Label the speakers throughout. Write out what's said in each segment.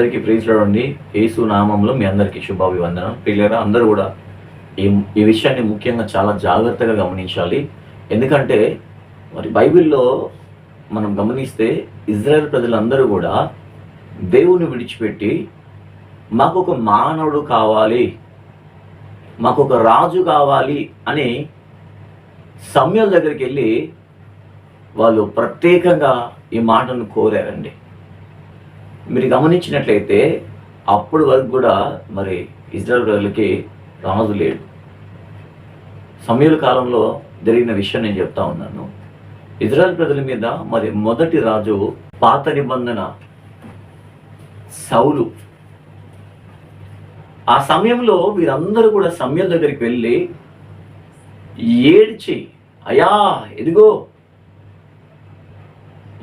Speaker 1: అందరికీ ప్రీతిలోండి యేసు నామంలో మీ అందరికీ శుభాభివందనం. ప్రియులరా అందరూ కూడా ఈ ఈ విషయాన్ని ముఖ్యంగా చాలా జాగ్రత్తగా గమనించాలి. ఎందుకంటే మరి బైబిల్లో మనం గమనిస్తే ఇజ్రాయెల్ ప్రజలందరూ కూడా దేవుని విడిచిపెట్టి మాకు ఒక మానవుడు కావాలి మాకు ఒక రాజు కావాలి అని సమయం దగ్గరికి వెళ్ళి వాళ్ళు ప్రత్యేకంగా ఈ మాటను కోరారండి. మీరు గమనించినట్లయితే అప్పటి వరకు కూడా మరి ఇజ్రాయల్ ప్రజలకి రాజు లేడు. సమయుల కాలంలో జరిగిన విషయం నేను చెప్తా ఉన్నాను. ఇజ్రాయల్ ప్రజల మీద మరి మొదటి రాజు పాత నిబంధన సౌలు. ఆ సమయంలో వీరందరూ కూడా సమయం దగ్గరికి వెళ్ళి ఏడ్చి అయా ఎదిగో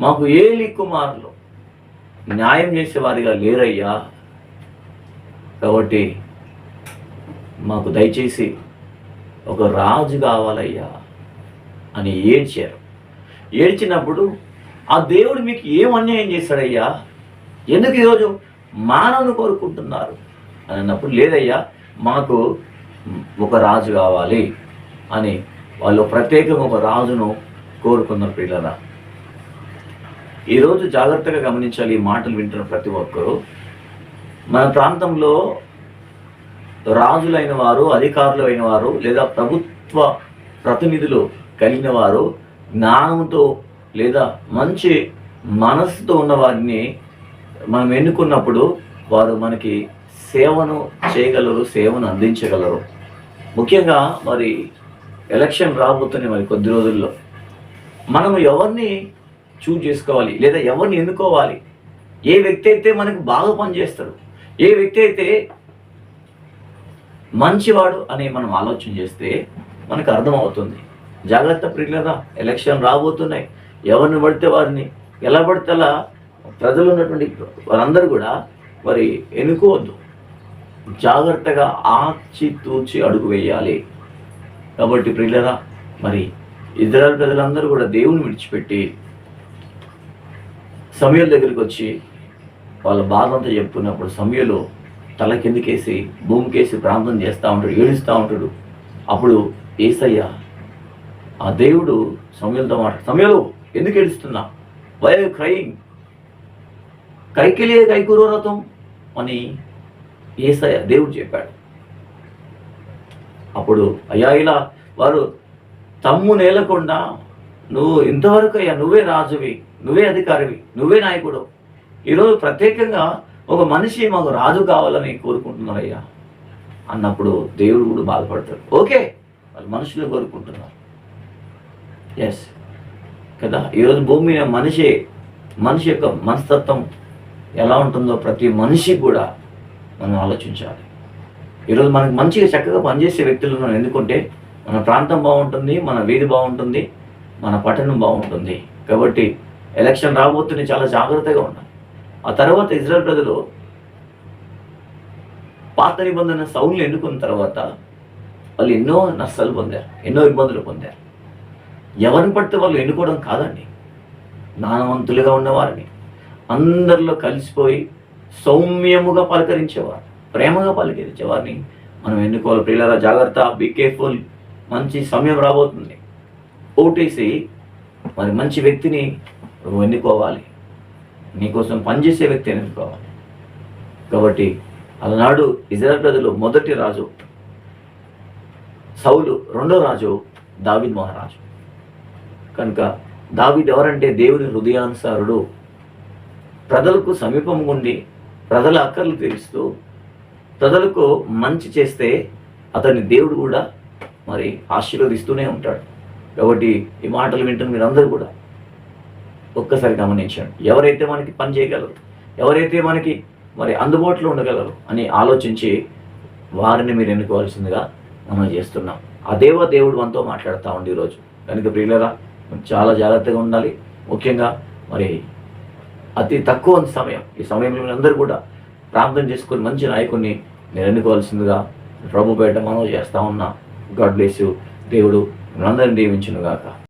Speaker 1: మాకు ఏలి కుమారులు న్యాయం చేసేవారిగా లేరయ్యా. కాబట్టి మాకు దయచేసి ఒక రాజు కావాలయ్యా అని ఏడ్చారు. ఏడ్చినప్పుడు ఆ దేవుడు మీకు ఏం అన్యాయం చేశాడయ్యా? ఎందుకు ఈరోజు మానవుని కోరుకుంటున్నారు? అని అన్నప్పుడు లేదయ్యా మాకు ఒక రాజు కావాలి అని వాళ్ళు ప్రత్యేకంగా ఒక రాజును కోరుకున్నారు పిల్లరా ఈరోజు జాగ్రత్తగా గమనించాలి ఈ మాటలు వింటున్న ప్రతి ఒక్కరూ. మన ప్రాంతంలో రాజులైన వారు అధికారులు అయిన వారు లేదా ప్రభుత్వ ప్రతినిధులు కలిగిన వారు జ్ఞానంతో లేదా మంచి మనస్సుతో ఉన్న వారిని మనం ఎన్నుకున్నప్పుడు వారు మనకి సేవను చేయగలరు సేవను అందించగలరు. ముఖ్యంగా మరి ఎలక్షన్ రాబోతున్నాయి మరి కొద్ది రోజుల్లో. మనము ఎవరిని చూజ్ చేసుకోవాలి లేదా ఎవరిని ఎన్నుకోవాలి? ఏ వ్యక్తి అయితే మనకు బాగా పనిచేస్తాడు ఏ వ్యక్తి అయితే మంచివాడు అని మనం ఆలోచన చేస్తే మనకు అర్థమవుతుంది. జాగ్రత్త ప్రియులరా ఎలక్షన్ రాబోతున్నాయి. ఎవరిని పడితే వారిని ఎలా పడితే అలా ప్రజలు ఉన్నటువంటి వారందరూ కూడా మరి ఎన్నుకోవద్దు. జాగ్రత్తగా ఆచితూచి అడుగు వేయాలి. కాబట్టి ప్రియులరా మరి ఇజ్రాయల్ ప్రజలందరూ కూడా దేవుని విడిచిపెట్టి సమయాల దగ్గరికి వచ్చి వాళ్ళ బాధ అంతా చెప్పుకున్నప్పుడు సమయంలో తల కిందకేసి భూమికేసి ప్రాంతం చేస్తూ ఉంటాడు ఏడుస్తూ ఉంటాడు. అప్పుడు ఏసయ్య ఆ దేవుడు సమయంతో మాట సమయంలో ఎందుకు ఏడుస్తున్నా? వై క్రైయింగ్ కైకిలే కైకూరతం అని ఏసయ్య దేవుడు చెప్పాడు. అప్పుడు అయ్యా ఇలా వారు తమ్ము నేలకుండా నువ్వు ఇంతవరకు అయ్యా నువ్వే రాజువి. నువ్వే అధికారివి నువ్వే నాయకుడు. ఈరోజు ప్రత్యేకంగా ఒక మనిషి మాకు రాజు కావాలని కోరుకుంటున్నారు అయ్యా అన్నప్పుడు దేవుడు కూడా బాధపడతాడు. ఓకే వాళ్ళు మనుషులు కోరుకుంటున్నారు. ఎస్ కదా? ఈరోజు భూమి మీద మనిషి మనిషి యొక్క మనస్తత్వం ఎలా ఉంటుందో ప్రతి మనిషి కూడా మనం ఆలోచించాలి. ఈరోజు మనకు మంచిగా చక్కగా పనిచేసే వ్యక్తులు మనం ఎందుకుంటే మన ప్రాంతం బాగుంటుంది మన వీధి బాగుంటుంది మన పట్టణం బాగుంటుంది. కాబట్టి ఎలక్షన్ రాబోతుంది చాలా జాగ్రత్తగా ఉండాలి. ఆ తర్వాత ఇజ్రాయల్ ప్రజలు పాత నిబంధన సౌన్లు ఎన్నుకున్న తర్వాత వాళ్ళు ఎన్నో నష్టాలు పొందారు ఎన్నో ఇబ్బందులు పొందారు. ఎవరిని పడితే వాళ్ళు ఎన్నుకోవడం కాదండి. జ్ఞానవంతులుగా ఉన్నవారిని. అందరిలో కలిసిపోయి సౌమ్యముగా పలకరించేవారు ప్రేమగా పలకరించేవారిని మనం ఎన్నుకోవాలి. ప్రియులారా జాగ్రత్త బీ కేర్ఫుల్ మంచి సమయం రాబోతుంది. ఓటేసి మరి మంచి వ్యక్తిని నువ్వు ఎన్నుకోవాలి? నీకోసం పనిచేసే వ్యక్తిని ఎన్నుకోవాలి? కాబట్టి అలనాడు ఇజ్రాయల్ ప్రజలు మొదటి రాజు. సౌలు రెండో రాజు దావిద్ మహారాజు. కనుక దావిద్ ఎవరంటే దేవుని హృదయానుసారుడు. ప్రజలకు సమీపం ఉండి ప్రజల అక్కర్లు తీరుస్తూ ప్రజలకు మంచి చేస్తే అతని దేవుడు కూడా మరి ఆశీర్వదిస్తూనే ఉంటాడు. కాబట్టి ఈ మాటలు వింటున్న మీరందరూ కూడా ఒక్కసారి గమనించండి. ఎవరైతే మనకి పని చేయగలరు ఎవరైతే మనకి మరి అందుబాటులో ఉండగలరు అని ఆలోచించి వారిని మీరు ఎన్నుకోవాల్సిందిగా మనం చేస్తున్నాం. ఆ దేవుడు మనతో మాట్లాడుతూ ఉండి ఈరోజు. కనుక ప్రియులరా చాలా జాగ్రత్తగా ఉండాలి. ముఖ్యంగా మరి అతి తక్కువ సమయం ఈ సమయంలో మీరందరూ కూడా ప్రార్థన చేసుకుని మంచి నాయకుడిని నేను ఎన్నుకోవాల్సిందిగా ప్రభు పేట మనం చేస్తూ ఉన్నా. God bless you. దేవుడు మనందరిని దీవించునుగాక.